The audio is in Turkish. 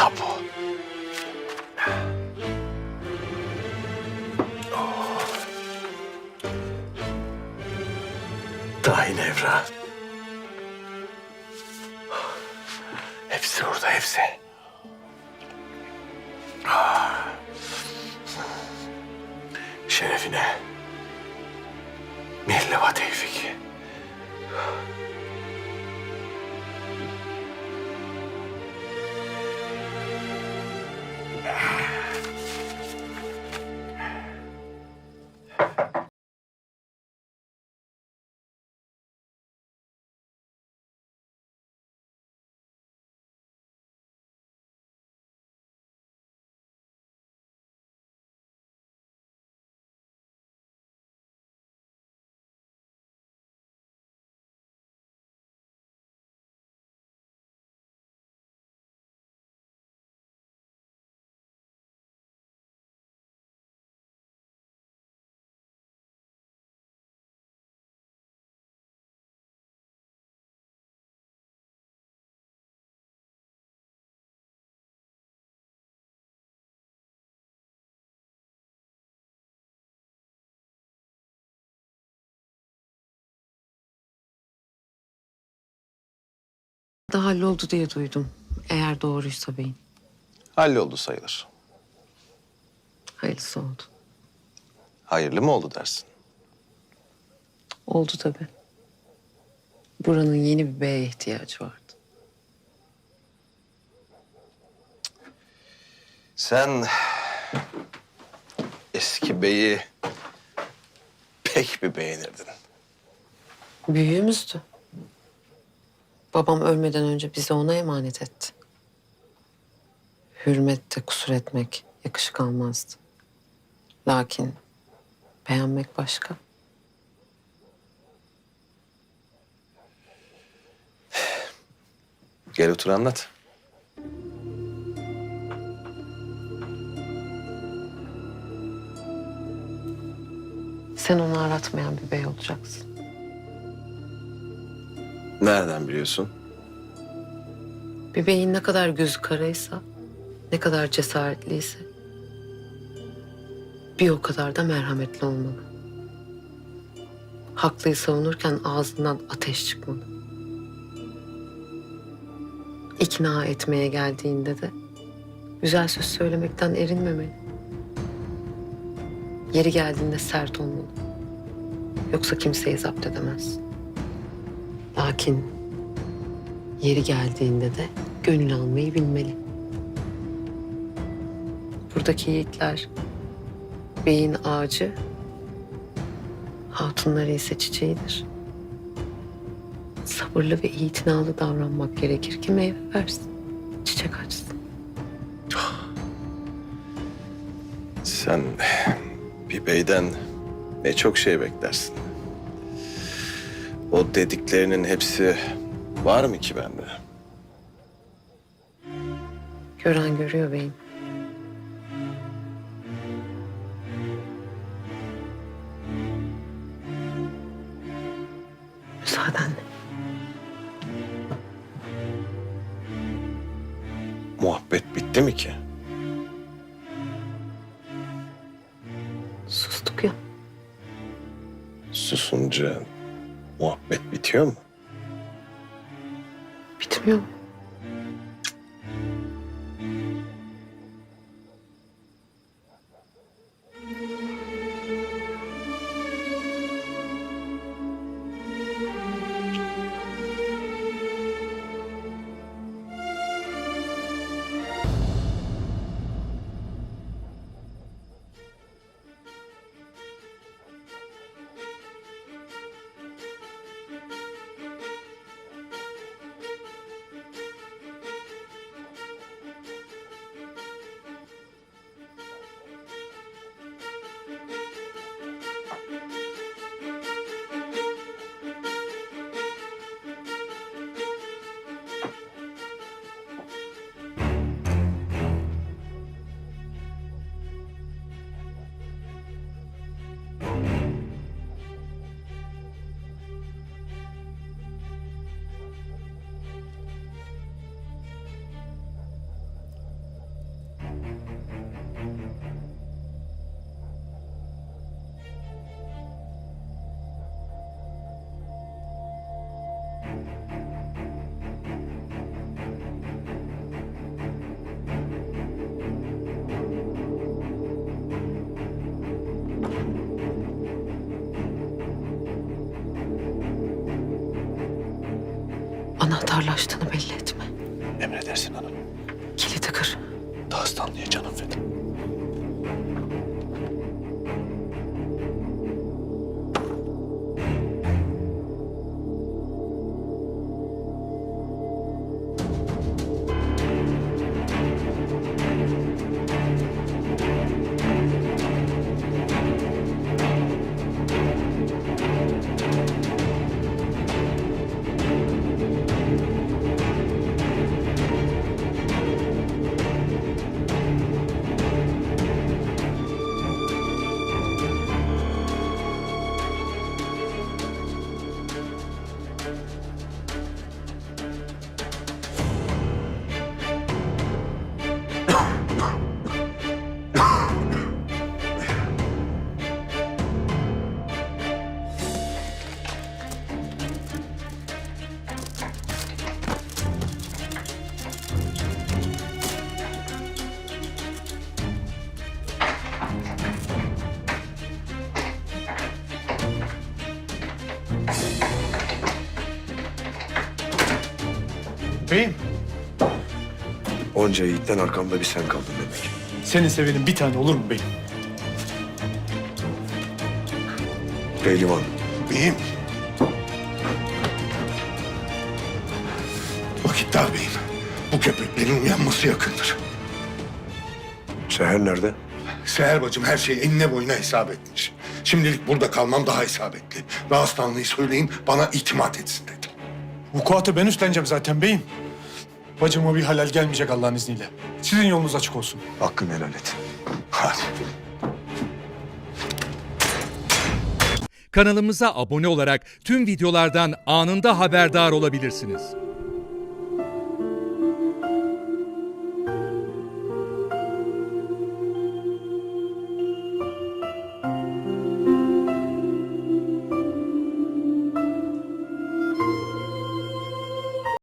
Tapu. Tayin evrağı. Hepsi orada, hepsi. Ah. Şerefine. Mirleva Tevfik. Da halloldu diye duydum. Eğer doğruysa beyin. Halloldu sayılır. Hayırlısı oldu. Hayırlı mı oldu dersin? Oldu tabii. Buranın yeni bir beye ihtiyacı vardı. Sen eski beyi pek bir beğenirdin. Büyüğümüzdü. Babam ölmeden önce bizi ona emanet etti. Hürmette kusur etmek yakışık almazdı. Lakin beğenmek başka. Gel otur anlat. Sen onu aratmayan bir bey olacaksın. Nereden biliyorsun? Bir beyin ne kadar gözü karaysa, ne kadar cesaretliyse... ...bir o kadar da merhametli olmalı. Haklıyı savunurken ağzından ateş çıkmalı. İkna etmeye geldiğinde de güzel söz söylemekten erinmemeli. Yeri geldiğinde sert olmalı. Yoksa kimseyi zapt edemez. Lakin Yeri geldiğinde de gönül almayı bilmeli. Buradaki yiğitler beyin ağacı, hatunları ise çiçeğidir. Sabırlı ve itinalı davranmak gerekir ki meyve versin, çiçek açsın. Sen bir beyden ne çok şey beklersin. O dediklerinin hepsi var mı ki bende? Gören görüyor beyim. Müsaadenle. Muhabbet bitti mi ki? Sustuk ya. Susunca muhabbet bitiyor mu? Bitmiyor mu? Anahtarlaştığını belli etme. Emredersin hanım. Kilidi kır. Dağıstanlı'ya canım feda. Beyim, Onca yiğitten arkamda bir sen kaldın demek. senin sevenin bir tane olur mu beyim? Pehlivan, Beyim. Vakit dar beyim. Bu köpeklerin uyanması yakındır. Seher nerede? Seher bacım her şeyi enine boyuna hesap etmiş. Şimdilik burada kalmam daha isabetli. Dağıstanlı'yı söyleyin bana itimat etsin dedi. Vukuatı ben üstleneceğim zaten beyim. Bacıma bir halal gelmeyecek Allah'ın izniyle. Sizin yolunuz açık olsun. Hakkını helal et. Hadi. Kanalımıza abone olarak tüm videolardan anında haberdar olabilirsiniz.